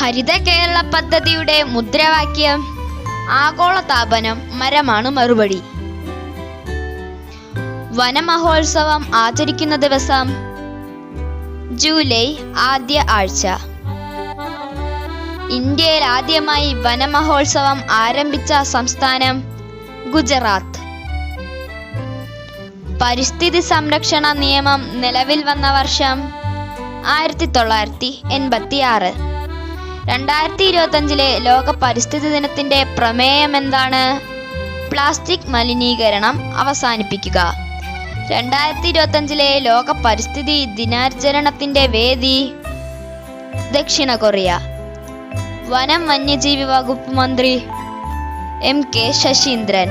ഹരിത കേരള പദ്ധതിയുടെ മുദ്രാവാക്യം ആഗോളതാപനം മരമാണ് മറുപടി. വനമഹോത്സവം ആചരിക്കുന്ന ദിവസം ജൂലൈ ആദ്യ ആഴ്ച. ഇന്ത്യയിൽ ആദ്യമായി വനമഹോത്സവം ആരംഭിച്ച സംസ്ഥാനം ഗുജറാത്ത്. പരിസ്ഥിതി സംരക്ഷണ നിയമം നിലവിൽ വന്ന വർഷം ആയിരത്തി തൊള്ളായിരത്തി എൺപത്തി ആറ് രണ്ടായിരത്തി ഇരുപത്തഞ്ചിലെ ലോക പരിസ്ഥിതി ദിനത്തിന്റെ പ്രമേയം എന്താണ്? പ്ലാസ്റ്റിക് മലിനീകരണം അവസാനിപ്പിക്കുക. രണ്ടായിരത്തി ഇരുപത്തഞ്ചിലെ ലോക പരിസ്ഥിതി ദിനാചരണത്തിന്റെ വേദി ദക്ഷിണ കൊറിയ. വനം വന്യജീവി വകുപ്പ് മന്ത്രി എം കെ ശശീന്ദ്രൻ.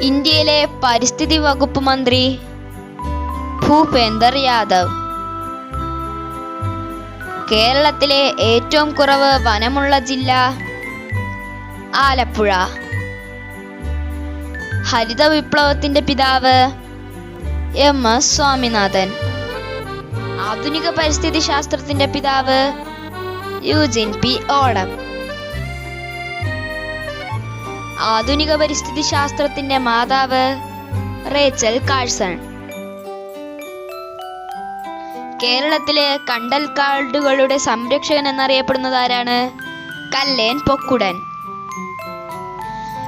ഇന്ത്യയിലെ പരിസ്ഥിതി വകുപ്പ് മന്ത്രി ഭൂപേന്ദർ യാദവ്. കേരളത്തിലെ ഏറ്റവും കുറവ് വനമുള്ള ജില്ല ആലപ്പുഴ. ഹരിത വിപ്ലവത്തിന്റെ പിതാവ് എം. എസ്. സ്വാമിനാഥൻ. ആധുനിക പരിസ്ഥിതി ശാസ്ത്രത്തിന്റെ പിതാവ് യൂജിൻ പി. ഓടം ആധുനിക പരിസ്ഥിതി ശാസ്ത്രത്തിന്റെ മാതാവ് റേച്ചൽ കാഴ്സൺ. കേരളത്തിലെ കണ്ടൽ കാടുകളുടെ സംരക്ഷകൻ എന്നറിയപ്പെടുന്നത് ആരാണ്? കല്ലേൻ പൊക്കുടൻ.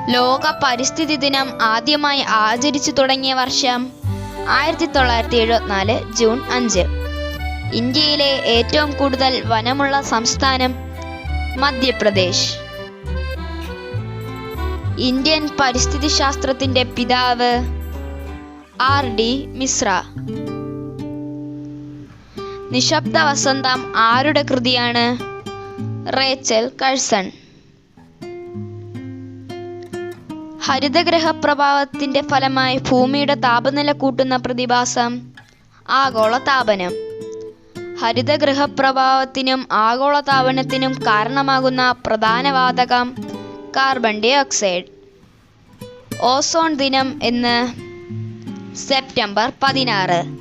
ലോക പരിസ്ഥിതി ദിനം ആദ്യമായി ആചരിച്ചു തുടങ്ങിയ വർഷം ആയിരത്തി തൊള്ളായിരത്തി എഴുപത്തിനാല് ജൂൺ അഞ്ച്. ഇന്ത്യയിലെ ഏറ്റവും കൂടുതൽ വനമുള്ള സംസ്ഥാനം മധ്യപ്രദേശ്. ഇന്ത്യൻ പരിസ്ഥിതി ശാസ്ത്രത്തിന്റെ പിതാവ് ആർ ഡി മിശ്ര. നിശബ്ദ വസന്തം ആരുടെ കൃതിയാണ്? Rachel Carson. ഹരിതഗ്രഹ പ്രഭാവത്തിന്റെ ഫലമായി ഭൂമിയുടെ താപനില കൂട്ടുന്ന പ്രതിഭാസം ആഗോള താപനം ഹരിതഗ്രഹ പ്രഭാവത്തിനും ആഗോള താപനത്തിനും കാരണമാകുന്ന പ്രധാന വാതകം കാർബൺ ഡൈ ഓക്സൈഡ് ഓസോൺ ദിനം എന്ന് സെപ്റ്റംബർ പതിനാറ്.